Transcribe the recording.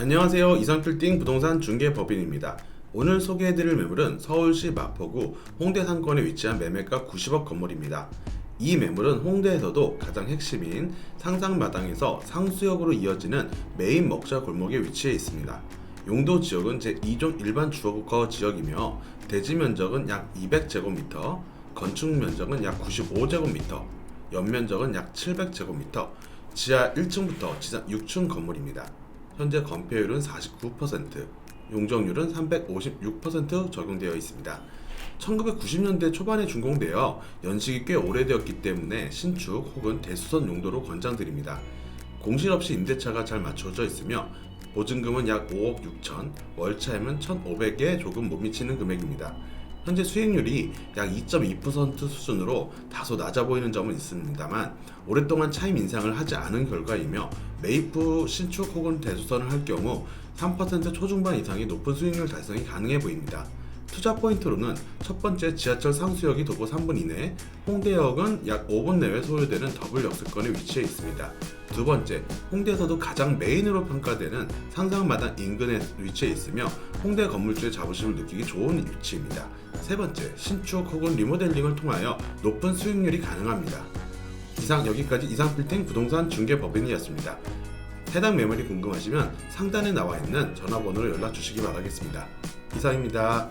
안녕하세요. 이상필딩 부동산 중개법인입니다. 오늘 소개해드릴 매물은 서울시 마포구 홍대 상권에 위치한 매매가 90억 건물입니다. 이 매물은 홍대에서도 가장 핵심인 상상마당에서 상수역으로 이어지는 메인 먹자 골목에 위치해 있습니다. 용도 지역은 제2종 일반 주거 지역이며 대지 면적은 약 200제곱미터, 건축 면적은 약 95제곱미터, 연면적은 약 700제곱미터, 지하 1층부터 지상 6층 건물입니다. 현재 건폐율은 49%, 용적률은 356% 적용되어 있습니다. 1990년대 초반에 준공되어 연식이 꽤 오래되었기 때문에 신축 혹은 대수선 용도로 권장드립니다. 공실 없이 임대차가 잘 맞춰져 있으며 보증금은 약 5억 6천, 월차임은 1,500에 조금 못 미치는 금액입니다. 현재 수익률이 약 2.2% 수준으로 다소 낮아 보이는 점은 있습니다만 오랫동안 차임 인상을 하지 않은 결과이며 매입 후 신축 혹은 대수선을 할 경우 3% 초중반 이상의 높은 수익률 달성이 가능해 보입니다. 투자 포인트로는 첫 번째 지하철 상수역이 도보 3분 이내, 홍대역은 약 5분 내외 소요되는 더블 역세권에 위치해 있습니다. 두 번째, 홍대에서도 가장 메인으로 평가되는 상상마당 인근에 위치해 있으며 홍대 건물주의 자부심을 느끼기 좋은 위치입니다. 세 번째, 신축 혹은 리모델링을 통하여 높은 수익률이 가능합니다. 이상 여기까지 이상필팅 부동산 중개 법인이었습니다. 해당 매물이 궁금하시면 상단에 나와 있는 전화번호로 연락 주시기 바라겠습니다. 이상입니다.